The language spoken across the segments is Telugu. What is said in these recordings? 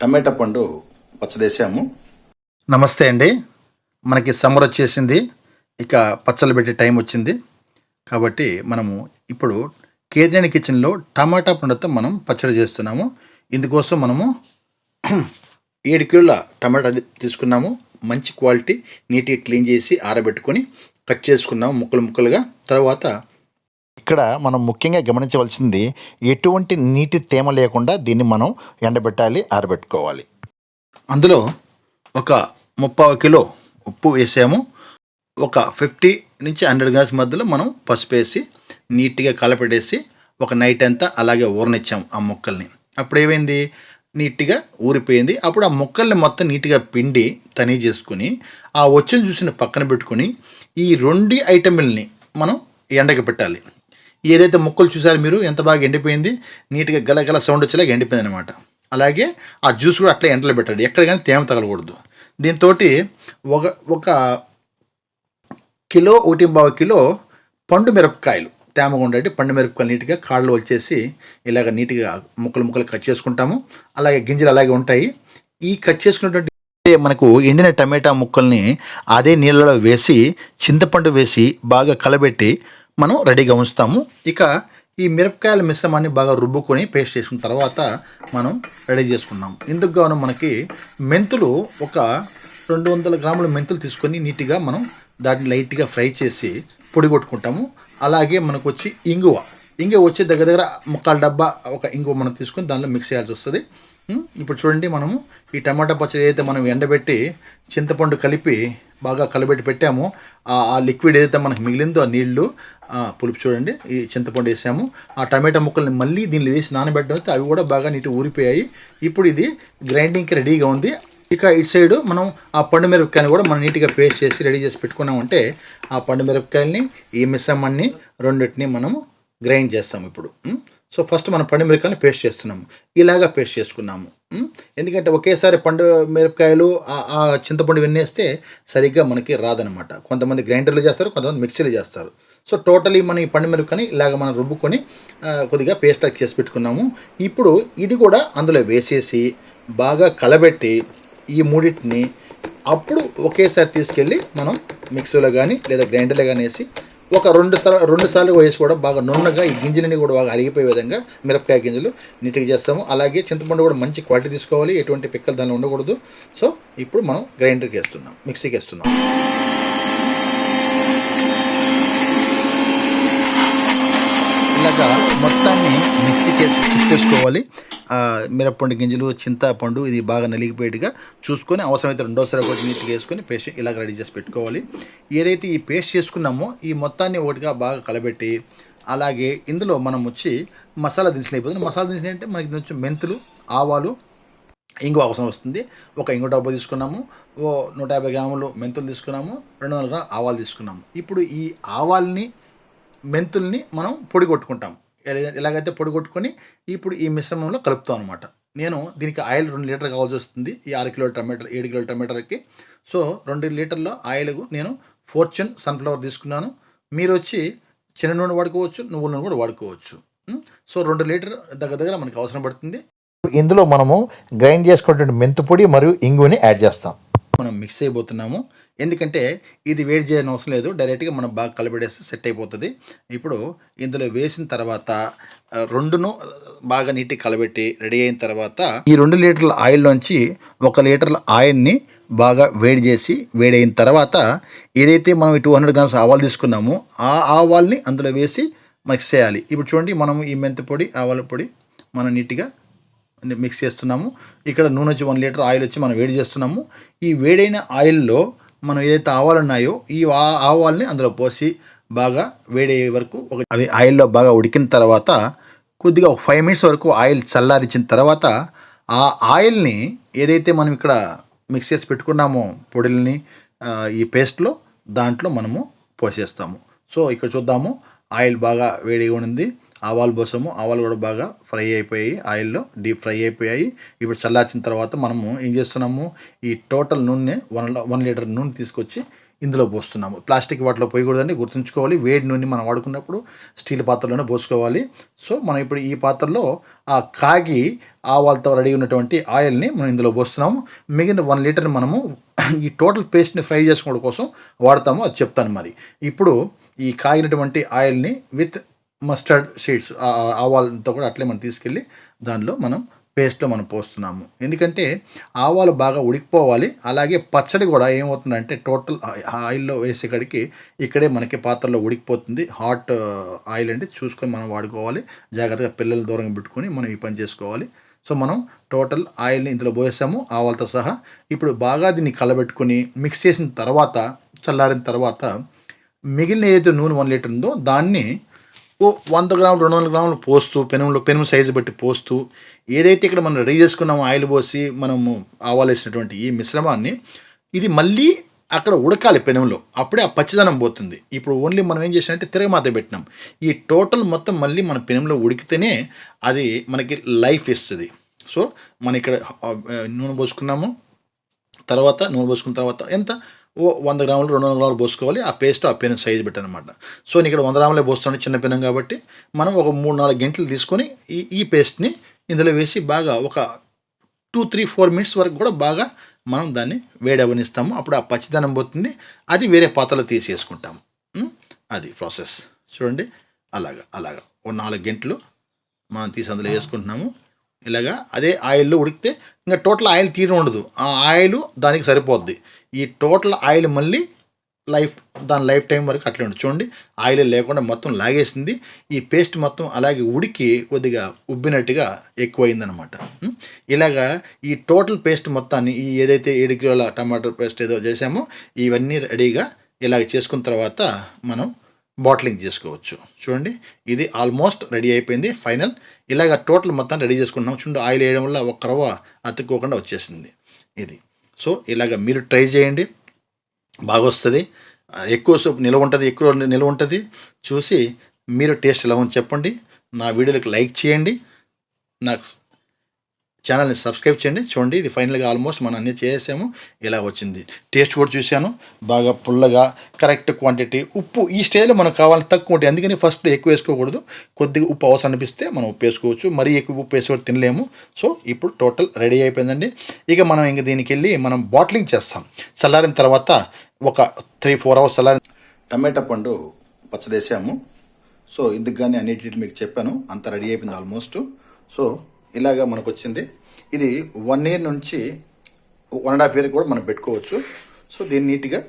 టమాటా పండు పచ్చడేసాము. నమస్తే అండి. మనకి సమ్మర్ వచ్చేసింది. ఇక పచ్చళ్ళు పెట్టే టైం వచ్చింది. కాబట్టి మనము ఇప్పుడు కేజీని కిచెన్లో టమాటా పండుతో మనం పచ్చడి చేస్తున్నాము. ఇందుకోసం మనము ఏడు కిలోల టమాటా తీసుకున్నాము. మంచి క్వాలిటీ నీట్గా క్లీన్ చేసి ఆరబెట్టుకొని కట్ చేసుకున్నాము ముక్కలు ముక్కలుగా. తర్వాత ఇక్కడ మనం ముఖ్యంగా గమనించవలసింది ఎటువంటి నీటి తేమ లేకుండా దీన్ని మనం ఎండబెట్టాలి ఆరబెట్టుకోవాలి. అందులో ఒక ముప్పావు కిలో ఉప్పు వేసాము. ఒక ఫిఫ్టీ నుంచి హండ్రెడ్ గ్రామ్స్ మధ్యలో మనం పసుపు వేసి నీట్గా కలపెట్టేసి ఒక నైట్ అంతా అలాగే ఊరనిచ్చాము ఆ ముక్కల్ని. అప్పుడు ఏమైంది? నీట్గా ఊరిపోయింది. అప్పుడు ఆ ముక్కల్ని మొత్తం నీట్గా పిండి తని చేసుకుని ఆ వచ్చిన చూసిన పక్కన పెట్టుకుని ఈ రెండు ఐటమ్ల్ని మనం ఎండకి పెట్టాలి. ఏదైతే ముక్కలు చూసారో మీరు ఎంత బాగా ఎండిపోయింది నీట్గా గలగల సౌండ్ వచ్చేలాగా ఎండిపోయింది అనమాట అలాగే ఆ జ్యూస్ కూడా అట్లా ఎండలో పెట్టాడు ఎక్కడ కానీ తేమ తగలకూడదు. దీంతో ఒక ఒక కిలో ఒకటి బావ కిలో పండు మిరపకాయలు. తేమగా ఉండేటి పండు మిరపకాయలు నీట్గా కాళ్ళు వచ్చేసి ఇలాగ నీట్గా ముక్కలు ముక్కలు కట్ చేసుకుంటాము. అలాగే గింజలు అలాగే ఉంటాయి. ఈ కట్ చేసుకున్నటువంటి మనకు ఎండిన టమాటా ముక్కల్ని అదే నీళ్ళలో వేసి చింతపండు వేసి బాగా కలబెట్టి మనం రెడీగా ఉంచుతాము. ఇక ఈ మిరపకాయల మిశ్రమాన్ని బాగా రుబ్బుకొని పేస్ట్ చేసుకున్న తర్వాత మనం రెడీ చేసుకున్నాం. ఇందుకు గాను మనకి మెంతులు ఒక రెండు వందల గ్రాముల మెంతులు తీసుకొని నీట్గా మనం దాన్ని లైట్గా ఫ్రై చేసి పొడి కొట్టుకుంటాము. అలాగే మనకు వచ్చి ఇంగువ. ఇంగువ వచ్చి దగ్గర దగ్గర ముక్కాల డబ్బా ఒక ఇంగువ మనం తీసుకొని దానిలో మిక్స్ చేయాల్సి వస్తుంది. ఇప్పుడు చూడండి మనము ఈ టమాటా పచ్చడి అయితే మనం ఎండబెట్టి చింతపండు కలిపి బాగా కలబెట్టి పెట్టాము. ఆ లిక్విడ్ ఏదైతే మనకు మిగిలిందో ఆ నీళ్ళు పులుపు చూడండి ఈ చింతపండు వేసాము. ఆ టమాటా ముక్కల్ని మళ్ళీ దీనిలో వేసి నానబెట్టడం అవి కూడా బాగా నీటి ఊరిపోయాయి. ఇప్పుడు ఇది గ్రైండింగ్కి రెడీగా ఉంది. ఇక ఇటు సైడ్ మనం ఆ పండు మిరపకాయని కూడా మనం నీట్గా పేస్ట్ చేసి రెడీ చేసి పెట్టుకున్నామంటే ఆ పండు మిరపకాయల్ని ఈ మిశ్రమాన్ని రెండింటిని మనము గ్రైండ్ చేస్తాము ఇప్పుడు. సో ఫస్ట్ మనం పండు మిరపకాయలు పేస్ట్ చేస్తున్నాము. ఇలాగా పేస్ట్ చేసుకున్నాము. ఎందుకంటే ఒకేసారి పండు మిరపకాయలు ఆ- చింతపండు విన్నేస్తే సరిగ్గా మనకి రాదనమాట కొంతమంది గ్రైండర్లు చేస్తారు కొంతమంది మిక్సీలు చేస్తారు. సో టోటలీ మనం ఈ పండు మిరపకాయని ఇలాగ మనం రుబ్బుకొని కొద్దిగా పేస్ట్ చేసి పెట్టుకున్నాము. ఇప్పుడు ఇది కూడా అందులో వేసేసి బాగా కలబెట్టి ఈ మూడింటిని అప్పుడు ఒకేసారి తీసుకెళ్ళి మనం మిక్సీలో కానీ లేదా గ్రైండర్లో కానీ వేసి ఒక రెండు సార్లు రెండు సార్లు వేసి కూడా బాగా నున్నగా ఈ గింజలని కూడా బాగా అరిగిపోయే విధంగా మిరపకాయ గింజలు నీట్గా చేస్తాము. అలాగే చింతపండు కూడా మంచి క్వాలిటీ తీసుకోవాలి ఎటువంటి పిక్కలు దానిలో ఉండకూడదు. సో ఇప్పుడు మనం గ్రైండర్కి వేస్తున్నాం మిక్సీకి వేస్తున్నాం. ఇలాగా మొత్తాన్ని మిక్సీకి చేసి తిప్పేసుకోవాలి మిరప్పండు గింజలు చింతపండు ఇది బాగా నలిగిపోయేట్టుగా చూసుకొని అవసరమైతే రెండోసారి ఒకటి నీట్గా వేసుకొని పేస్ట్ ఇలాగ రెడీ చేసి పెట్టుకోవాలి. ఏదైతే ఈ పేస్ట్ చేసుకున్నామో ఈ మొత్తాన్ని ఒకటిగా బాగా కలబెట్టి అలాగే ఇందులో మనం వచ్చి మసాలా దినుసులు అయిపోతుంది. మసాలా దినుసులు అంటే మనకి వచ్చి మెంతులు ఆవాలు ఇంగు అవసరం వస్తుంది. ఒక ఇంగు డబ్బా తీసుకున్నాము ఓ నూట యాభై గ్రాములు మెంతులు తీసుకున్నాము రెండు వందల గ్రాములు ఆవాలు తీసుకున్నాము. ఇప్పుడు ఈ ఆవాల్ని మెంతుల్ని మనం పొడి కొట్టుకుంటాము. ఎలాగైతే పొడి కొట్టుకొని ఇప్పుడు ఈ మిశ్రమంలో కలుపుతాం అనమాట నేను దీనికి ఆయిల్ రెండు లీటర్ కావాల్సి వస్తుంది. ఈ ఆరు కిలోల టమాటా ఏడు కిలోల టమాటాకి సో రెండు లీటర్ల ఆయిల్ నేను ఫోర్చ్యూన్ సన్ఫ్లవర్ తీసుకున్నాను. మీరు వచ్చి చిన్న నూనె వాడుకోవచ్చు నువ్వుల నూనె కూడా వాడుకోవచ్చు. సో రెండు లీటర్ దగ్గర దగ్గర మనకి అవసరం పడుతుంది. ఇందులో మనము గ్రైండ్ చేసుకున్నటువంటి మెంతు పొడి మరియు ఇంగుని యాడ్ చేస్తాం. మనం మిక్స్ అయిపోతున్నాము ఎందుకంటే ఇది వేడి చేయని అవసరం లేదు. డైరెక్ట్గా మనం బాగా కలబెడేస్తే సెట్ అయిపోతుంది. ఇప్పుడు ఇందులో వేసిన తర్వాత రెండును బాగా నీట్గా కలబెట్టి రెడీ అయిన తర్వాత ఈ రెండు లీటర్ల ఆయిల్లోంచి ఒక లీటర్ల ఆయిల్ని బాగా వేడి చేసి వేడి అయిన తర్వాత ఏదైతే మనం టూ హండ్రెడ్ గ్రామ్స్ ఆవాలు తీసుకున్నామో ఆ ఆవాల్ని అందులో వేసి మిక్స్ చేయాలి. ఇప్పుడు చూడండి మనం ఈ మెంతి పొడి ఆవాల పొడి మనం నీట్గా మిక్స్ చేస్తున్నాము. ఇక్కడ నూనె వచ్చి వన్ లీటర్ ఆయిల్ వచ్చి మనం వేడి చేస్తున్నాము. ఈ వేడైన ఆయిల్లో మనం ఏదైతే ఆవాలు ఉన్నాయో ఈ ఆ- ఆవాల్ని అందులో పోసి బాగా వేడయ్యే వరకు ఒక అవి ఆయిల్లో బాగా ఉడికిన తర్వాత కొద్దిగా ఒక ఫైవ్ మినిట్స్ వరకు ఆయిల్ చల్లారించిన తర్వాత ఆ ఆయిల్ని ఏదైతే మనం ఇక్కడ మిక్స్ చేసి పెట్టుకున్నామో పొడిల్ని ఈ పేస్ట్లో దాంట్లో మనము పోసేస్తాము. సో ఇక్కడ చూద్దాము. ఆయిల్ బాగా వేడిగా ఉంది ఆవాలు పోసాము. ఆవాలు కూడా బాగా ఫ్రై అయిపోయాయి. ఆయిల్లో డీప్ ఫ్రై అయిపోయాయి. ఇప్పుడు చల్లార్చిన తర్వాత మనము ఏం చేస్తున్నాము? ఈ టోటల్ నూనె వన్ వన్ లీటర్ నూనె తీసుకొచ్చి ఇందులో పోస్తున్నాము. ప్లాస్టిక్ వాటిలో పోయకూడదండి గుర్తుంచుకోవాలి. వేడి నూనె మనం వాడుకున్నప్పుడు స్టీల్ పాత్రలోనే పోసుకోవాలి. సో మనం ఇప్పుడు ఈ పాత్రలో ఆ కాగి ఆవాలతో రెడీ ఉన్నటువంటి ఆయిల్ని మనం ఇందులో పోస్తున్నాము. మిగిలిన వన్ లీటర్ మనము ఈ టోటల్ పేస్ట్ని ఫ్రై చేసుకోవడం కోసం వాడతాము. అది చెప్తాను మరి. ఇప్పుడు ఈ కాగినటువంటి ఆయిల్ని విత్ మస్టర్డ్ సీడ్స్ ఆవాలతో కూడా అట్లే మనం తీసుకెళ్ళి దానిలో మనం పేస్ట్లో మనం పోస్తున్నాము. ఎందుకంటే ఆవాలు బాగా ఉడికిపోవాలి. అలాగే పచ్చడి కూడా ఏమవుతుందంటే టోటల్ ఆయిల్లో వేసేకడికి ఇక్కడే మనకి పాత్రలో ఉడికిపోతుంది. హాట్ ఆయిల్ అంటే చూసుకొని మనం వాడుకోవాలి. జాగ్రత్తగా పిల్లలు దూరంగా పెట్టుకొని మనం ఈ పని చేసుకోవాలి. సో మనం టోటల్ ఆయిల్ని ఇందులో పోసాము ఆవాలతో సహా. ఇప్పుడు బాగా దీన్ని కలబెట్టుకొని మిక్స్ చేసిన తర్వాత చల్లారిన తర్వాత మిగిలిన ఏదైతే నూనె వన్ లీటర్ ఉందో దాన్ని ఓ వంద గ్రాములు రెండు వందల గ్రాములు పోస్తూ పెనుములో పెనుము సైజు బట్టి పోస్తూ ఏదైతే ఇక్కడ మనం రెడీ చేసుకున్నామో ఆయిల్ పోసి మనము ఆవాలేసినటువంటి ఈ మిశ్రమాన్ని ఇది మళ్ళీ అక్కడ ఉడకాలి పెనుములో. అప్పుడే ఆ పచ్చిదనం పోతుంది. ఇప్పుడు ఓన్లీ మనం ఏం చేసామంటే తిరగమాత పెట్టినాం. ఈ టోటల్ మొత్తం మళ్ళీ మన పెనుములో ఉడికితేనే అది మనకి లైఫ్ ఇస్తుంది. సో మన ఇక్కడ నూనె పోసుకున్నాము. తర్వాత నూనె పోసుకున్న తర్వాత ఎంత? వంద గ్రాములు రెండు వందల గ్రాములు పోసుకోవాలి. ఆ పేస్ట్ ఆ పెనం సైజ్ పెట్టనమాట. సో నేను ఇక్కడ వంద గ్రాములే పోస్తాను చిన్న పెనం కాబట్టి. మనం ఒక మూడు నాలుగు గంటలు తీసుకొని ఈ ఈ పేస్ట్ని ఇందులో వేసి బాగా ఒక టూ త్రీ ఫోర్ మినిట్స్ వరకు కూడా బాగా మనం దాన్ని వేడి అవనిస్తాము అప్పుడు ఆ పచ్చిదనం పోతుంది. అది వేరే పాత్రలో తీసేసుకుంటాము? అది ప్రాసెస్. చూడండి. అలాగా అలాగా. ఒక నాలుగు గంటలు మనం తీసి అందులో వేసుకుంటున్నాము. ఇలాగా అదే ఆయిల్లో ఉడికితే ఇంకా టోటల్ ఆయిల్ తీయడం ఉండదు. ఆ ఆయిల్ దానికి సరిపోద్ది. ఈ టోటల్ ఆయిల్ మళ్ళీ లైఫ్ దాని లైఫ్ టైం వరకు అట్లే ఉండి. చూడండి ఆయిల్ లేకుండా మొత్తం లాగేసింది. ఈ పేస్ట్ మొత్తం అలాగే ఉడికి కొద్దిగా ఉబ్బినట్టుగా ఎక్కువైందనమాట ఇలాగా ఈ టోటల్ పేస్ట్ మొత్తాన్ని ఈ ఏదైతే ఏడు కిలోల టమాటో పేస్ట్ ఏదో చేసామో ఇవన్నీ రెడీగా ఇలాగ చేసుకున్న తర్వాత మనం బాటిలింగ్ చేసుకోవచ్చు. చూడండి ఇది ఆల్మోస్ట్ రెడీ అయిపోయింది ఫైనల్. ఇలాగ టోటల్ మొత్తం రెడీ చేసుకుంటున్నాం చూడండి ఆయిల్ వేయడం వల్ల ఒక రవ్వ అతుక్కోకుండా వచ్చేసింది ఇది. సో ఇలాగ మీరు ట్రై చేయండి. బాగా వస్తుంది ఎక్కువ సూప్ నిల్వ ఉంటుంది ఎక్కువ నిల్వ ఉంటుంది. చూసి మీరు టేస్ట్ ఎలా ఉంది చెప్పండి. నా వీడియోలకు లైక్ చేయండి. నాకు ఛానల్ని సబ్స్క్రైబ్ చేయండి. చూడండి ఇది ఫైనల్గా ఆల్మోస్ట్ మనం అన్నీ చేసాము ఇలా వచ్చింది. టేస్ట్ కూడా చూశాను. బాగా పుల్లగా కరెక్ట్ క్వాంటిటీ. ఉప్పు ఈ స్టేజ్లో మనకు కావాలని తక్కువ ఉంటుంది అందుకని ఫస్ట్ ఎక్కువ వేసుకోకూడదు. కొద్దిగా ఉప్పు అవసరం అనిపిస్తే మనం ఉప్పు వేసుకోవచ్చు. మరీ ఎక్కువ ఉప్పు వేసుకోవడం తినలేము. సో ఇప్పుడు టోటల్ రెడీ అయిపోయిందండి. ఇక మనం ఇంక దీనికి వెళ్ళి మనం బాటిలింగ్ చేస్తాం. చల్లారిన తర్వాత ఒక త్రీ ఫోర్ అవర్స్ చల్లారిన టమాటా పండు పచ్చడి వేసాము. సో ఇందుకు కానీ అన్నిటి మీకు చెప్పాను. అంత రెడీ అయిపోయింది ఆల్మోస్ట్. సో ఇలాగా మనకు వచ్చింది ఇది వన్ ఇయర్ నుంచి వన్ అండ్ హాఫ్ ఇయర్ కూడా మనం పెట్టుకోవచ్చు. సో దీన్ని నీట్గా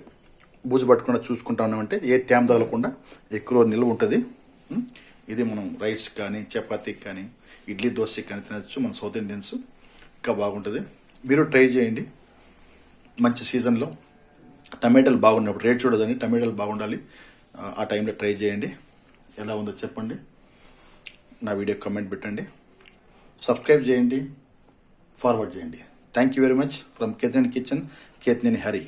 బూజు పట్టకుండా చూసుకుంటా ఉన్నామంటే ఏ తేమ తగలకుండా ఎక్కువ నిల్వ ఉంటుంది. ఇది మనం రైస్ కానీ చపాతీకి కానీ ఇడ్లీ దోశకి కానీ తినచ్చు. మన సౌత్ ఇండియన్స్ ఇంకా బాగుంటుంది. మీరు ట్రై చేయండి. మంచి సీజన్లో. టమాటాలు బాగున్నప్పుడు రేట్ చూడదని టమాటాలు బాగుండాలి. ఆ, ఆ టైంలో ట్రై చేయండి. ఎలా ఉందో చెప్పండి. నా వీడియో కమెంట్ పెట్టండి. సబ్స్క్రైబ్ చేయండి ఫార్వర్డ్ చేయండి. Thank you very much from Ketan kitchen Ketaneni Hari